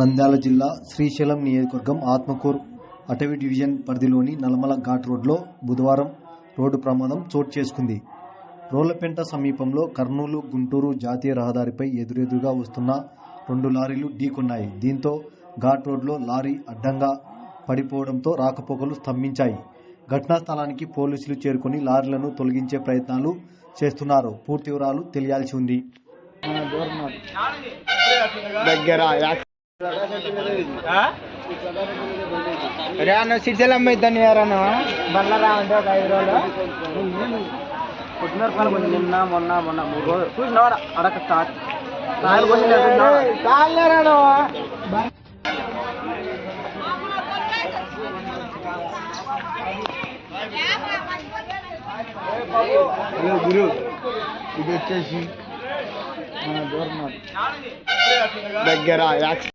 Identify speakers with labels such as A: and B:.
A: నంద్యాల జిల్లా శ్రీశైలం నియోజకవర్గం ఆత్మకూరు అటవీ డివిజన్ పరిధిలోని నల్మల ఘాట్ రోడ్లో బుధవారం రోడ్డు ప్రమాదం చోటు చేసుకుంది. రోళ్ళపెంట సమీపంలో కర్నూలు గుంటూరు జాతీయ రహదారిపై ఎదురెదురుగా వస్తున్న రెండు లారీలు ఢీకొన్నాయి. దీంతో ఘాట్ రోడ్లో లారీ అడ్డంగా పడిపోవడంతో రాకపోకలు స్తంభించాయి. ఘటనా స్థలానికి పోలీసులు చేరుకొని లారీలను తొలగించే ప్రయత్నాలు చేస్తున్నారు. పూర్తి వివరాలు తెలియాల్సి ఉంది.
B: దగ్గర అరే అన్న సిరిసెల్ అమ్మాయిద్దాన్ని ఎవరన్నా బండ్ల రా అంటే ఒక ఐదు రోజులు. కొంచెం నిన్న మొన్న మొన్న మూడు రోజులు. చూసినవాడ? అడక స్టార్ట్ హలో గురు ఇది వచ్చేసి మన దూరం దగ్గర